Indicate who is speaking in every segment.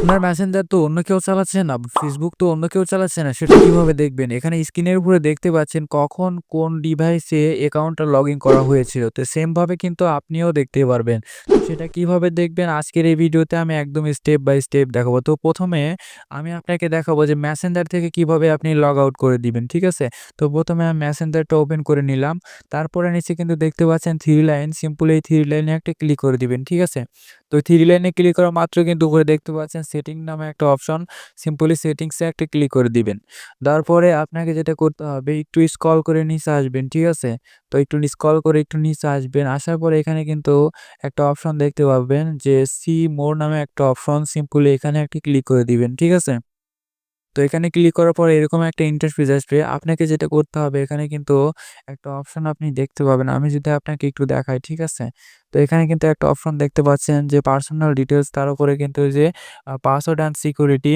Speaker 1: আপনার মেসেঞ্জার তো অন্য কেউ চালাচ্ছে না, ফেসবুক তো অন্য কেউ চালাচ্ছে না, সেটা কীভাবে দেখবেন? এখানে স্ক্রিনের উপরে দেখতে পাচ্ছেন কখন কোন ডিভাইসে অ্যাকাউন্টটা লগইন করা হয়েছিল। তো সেমভাবে কিন্তু আপনিও দেখতে পারবেন। সেটা কীভাবে দেখবেন আজকের এই ভিডিওতে আমি একদম স্টেপ বাই স্টেপ দেখাবো। তো প্রথমে আমি আপনাকে দেখাবো যে মেসেঞ্জার থেকে কীভাবে আপনি লগ আউট করে দিবেন, ঠিক আছে? তো প্রথমে আমি মেসেঞ্জারটা ওপেন করে নিলাম। তারপরে নিচে কিন্তু দেখতে পাচ্ছেন থ্রি লাইন, সিম্পল এই 3 লাইনে একটা ক্লিক করে দিবেন, ঠিক আছে? তো থ্রি লাইনে ক্লিক করা মাত্র কিন্তু উপরে দেখতে পাচ্ছেন সেটিং নামে একটা অপশন, সিম্পলি সেটিংসে একটা ক্লিক করে দিবেন। তারপরে পরে আপনাকে যেটা করতে হবে একটু স্কল করে নিচে আসবেন, ঠিক আছে? তো একটু স্কল করে একটু নিচে আসবেন। আসার পরে এখানে কিন্তু একটা অপশন দেখতে পাবেন যে সি মোর নামে একটা অপশন, সিম্পলি এখানে একটা ক্লিক করে দিবেন, ঠিক আছে? তো এখানে ক্লিক করার পর এরকম একটা ইন্টারফেস আসবে। আপনাকে যেটা করতে হবে এখানে কিন্তু একটা অপশন আপনি দেখতে পাবেন। আমি যদি আপনাকে একটু দেখাই, ঠিক আছে? তো এখানে কিন্তু একটা অপশন দেখতে পাচ্ছেন যে পার্সোনাল ডিটেলস তার উপরে কিন্তু যে পাসওয়ার্ড অ্যান্ড সিকিউরিটি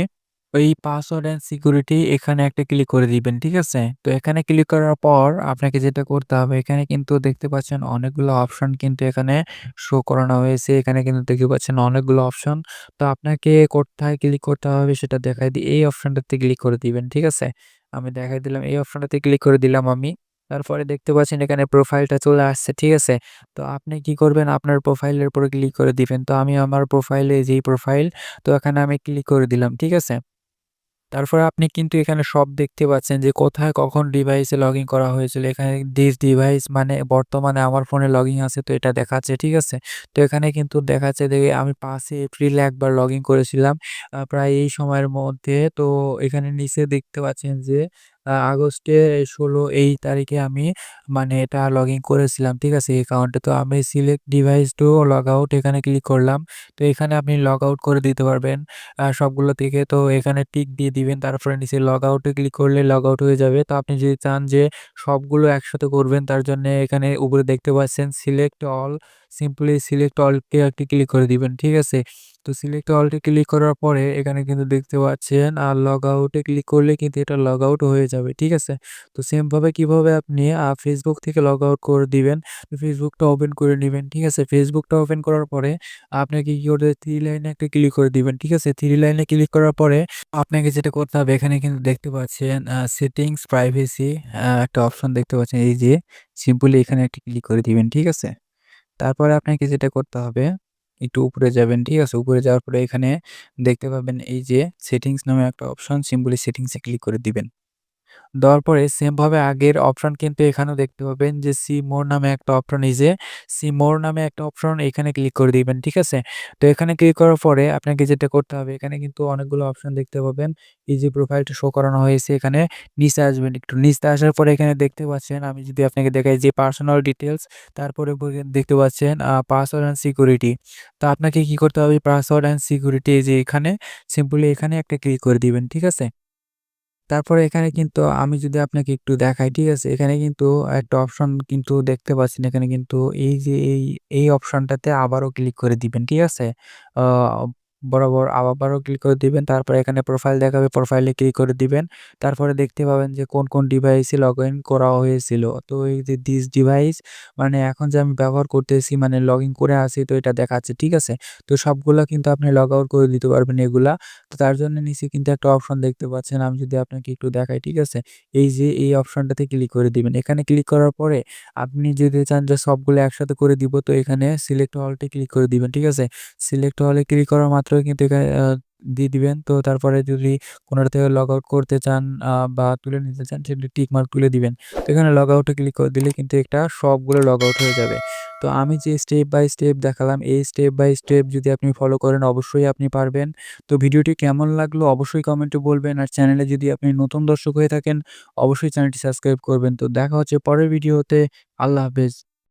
Speaker 1: ওই পাসওয়ার্ড অ্যান্ড সিকিউরিটি এখানে একটা ক্লিক করে দিবেন, ঠিক আছে? তো এখানে ক্লিক করার পর আপনাকে যেটা করতে হবে এখানে কিন্তু দেখতে পাচ্ছেন অনেকগুলো অপশন কিন্তু এখানে শো করানো হয়েছে। এখানে কিন্তু দেখতে পাচ্ছেন অনেকগুলো অপশন। তো আপনাকে কোথায় ক্লিক করতে হবে সেটা দেখাই দিই। এই অপশনটাতে ক্লিক করে দিবেন, ঠিক আছে? আমি দেখাই দিলাম এই অপশনটাতে ক্লিক করে দিলাম আমি। তারপরে দেখতে পাচ্ছেন এখানে প্রোফাইলটা চলে আসছে, ঠিক আছে? তো আপনি কি করবেন আপনার প্রোফাইলের উপরে ক্লিক করে দিবেন। তো আমি আমার প্রোফাইলে যেই প্রোফাইল তো এখানে আমি ক্লিক করে দিলাম, ঠিক আছে? তারপরে আপনি কিন্তু এখানে সব দেখতে পাচ্ছেন যে কোথায় কখন ডিভাইসে লগ করা হয়েছিল। এখানে দিস ডিভাইস মানে বর্তমানে আমার ফোনে লগ আছে তো এটা দেখাচ্ছে, ঠিক আছে? তো এখানে কিন্তু দেখাচ্ছে যে আমি পাঁচে এপ্রিল একবার লগ করেছিলাম প্রায় এই সময়ের মধ্যে। তো এখানে নিচে দেখতে পাচ্ছেন যে আগস্টের ১৬ এই তারিখে আমি মানে এটা লগ ইন করেছিলাম, ঠিক আছে? অ্যাকাউন্টে। তো আমি select device to log out এখানে ক্লিক করলাম। তো এখানে আপনি লগ আউট করে দিতে পারবেন সবগুলো থেকে। তো এখানে টিক দিয়ে দিবেন। তারপরে নিচে লগ আউটে ক্লিক করলে লগ আউট হয়ে যাবে। তো আপনি যদি চান যে সবগুলো একসাথে করবেন তার জন্যে এখানে উপরে দেখতে পাচ্ছেন সিলেক্ট অল, সিম্পলি সিলেক্ট অলকে একটি ক্লিক করে দিবেন, ঠিক আছে? তো সিলেক্ট অলটে ক্লিক করার পরে এখানে কিন্তু দেখতে পাচ্ছেন আর লগ আউটে ক্লিক করলে কিন্তু এটা লগ আউট হয়ে যাবে, ঠিক আছে? তো সেম ভাবে কীভাবে আপনি ফেসবুক থেকে লগ আউট করে দিবেন, ফেসবুকটা ওপেন করে নেবেন ঠিক আছে? ফেসবুকটা ওপেন করার পরে আপনাকে কি করতে থ্রি লাইনে একটা ক্লিক করে দিবেন, ঠিক আছে? থ্রি লাইনে ক্লিক করার পরে আপনাকে যেটা করতে হবে এখানে কিন্তু দেখতে পাচ্ছেন সেটিংস, প্রাইভেসি একটা অপশন দেখতে পাচ্ছেন এই যে সিম্পলি এখানে একটা ক্লিক করে দিবেন, ঠিক আছে? তারপরে আপনাকে যেটা করতে হবে একটু উপরে যাবেন, ঠিক আছে? উপরে যাওয়ার পরে এখানে দেখতে পাবেন এই যে সেটিংস নামে একটা অপশন সিম্পলি সেটিংসে ক্লিক করে দিবেন। দেওয়ার পরে সেম ভাবে আগের অপশন কিন্তু এখানেও দেখতে পাবেন যে সি মোর নামে একটা অপশন এই যে সি মোর নামে একটা অপশন এখানে ক্লিক করে দিবেন, ঠিক আছে? তো এখানে ক্লিক করার পরে আপনাকে যেটা করতে হবে এখানে কিন্তু অনেকগুলো অপশন দেখতে পাবেন। এই যে প্রোফাইলটা শো করানো হয়েছে এখানে নিচে আসবেন একটু। নিচে আসার পরে এখানে দেখতে পাচ্ছেন আমি যদি আপনাকে দেখাই যে পার্সোনাল ডিটেলস তারপরে দেখতে পাচ্ছেন পাসওয়ার্ড অ্যান্ড সিকিউরিটি। তো আপনাকে কি করতে হবে পাসওয়ার্ড অ্যান্ড সিকিউরিটি এই যে এখানে সিম্পলি এখানে একটা ক্লিক করে দিবেন, ঠিক আছে? তারপরে এখানে কিন্তু আমি যদি আপনাকে একটু দেখাই, ঠিক আছে? এখানে কিন্তু একটা অপশন কিন্তু দেখতে পাচ্ছেন এখানে কিন্তু এই যে এই, এই অপশনটাতে আবারও ক্লিক করে দিবেন, ঠিক আছে? বরাবর আবারও ক্লিক করে দিবেন। তারপরে এখানে প্রোফাইল দেখাবে, প্রোফাইলে ক্লিক করে দিবেন। তারপরে দেখতে পাবেন যে কোন, কোন ডিভাইসে লগইন করা হয়েছিল। তো এই যে দিস ডিভাইস মানে এখন যে আমি ব্যবহার করতেছি মানে লগইন করে আছি তো এটা দেখাচ্ছে, ঠিক আছে? তো সবগুলা কিন্তু আপনি লগ করে দিতে পারবেন এগুলা। তো তার জন্য নিচে কিন্তু একটা অপশন দেখতে পাচ্ছেন। আমি যদি আপনাকে একটু দেখাই, ঠিক আছে? এই যে এই অপশনটাতে ক্লিক করে দিবেন। এখানে ক্লিক করার পরে আপনি যদি চান যে সবগুলো একসাথে করে দিব তো এখানে সিলেক্ট অলটে ক্লিক করে দিবেন, ঠিক আছে? সিলেক্ট অলে ক্লিক করা মাত্রই কিন্তু এখানে দিয়ে দিবেন। তো তারপরে যদি কোনোটা থেকে লগ আউট করতে চান বা তুলে নিতে চান সেটা টিক মার্ক তুলে দিবেন। তো এখানে লগ আউটে ক্লিক করে দিলে কিন্তু এটা সবগুলো লগ আউট হয়ে যাবে। তো আমি যে স্টেপ বাই স্টেপ দেখালাম, এই স্টেপ বাই স্টেপ যদি আপনি ফলো করেন, অবশ্যই আপনি পারবেন। তো ভিডিওটি কেমন লাগল অবশ্যই কমেন্টে বলবেন। আর চ্যানেলে যদি আপনি নতুন দর্শক হয়ে থাকেন, অবশ্যই চ্যানেলটি সাবস্ক্রাইব করবেন। তো দেখা হচ্ছে পরের ভিডিওতে। আল্লাহ হাফেজ।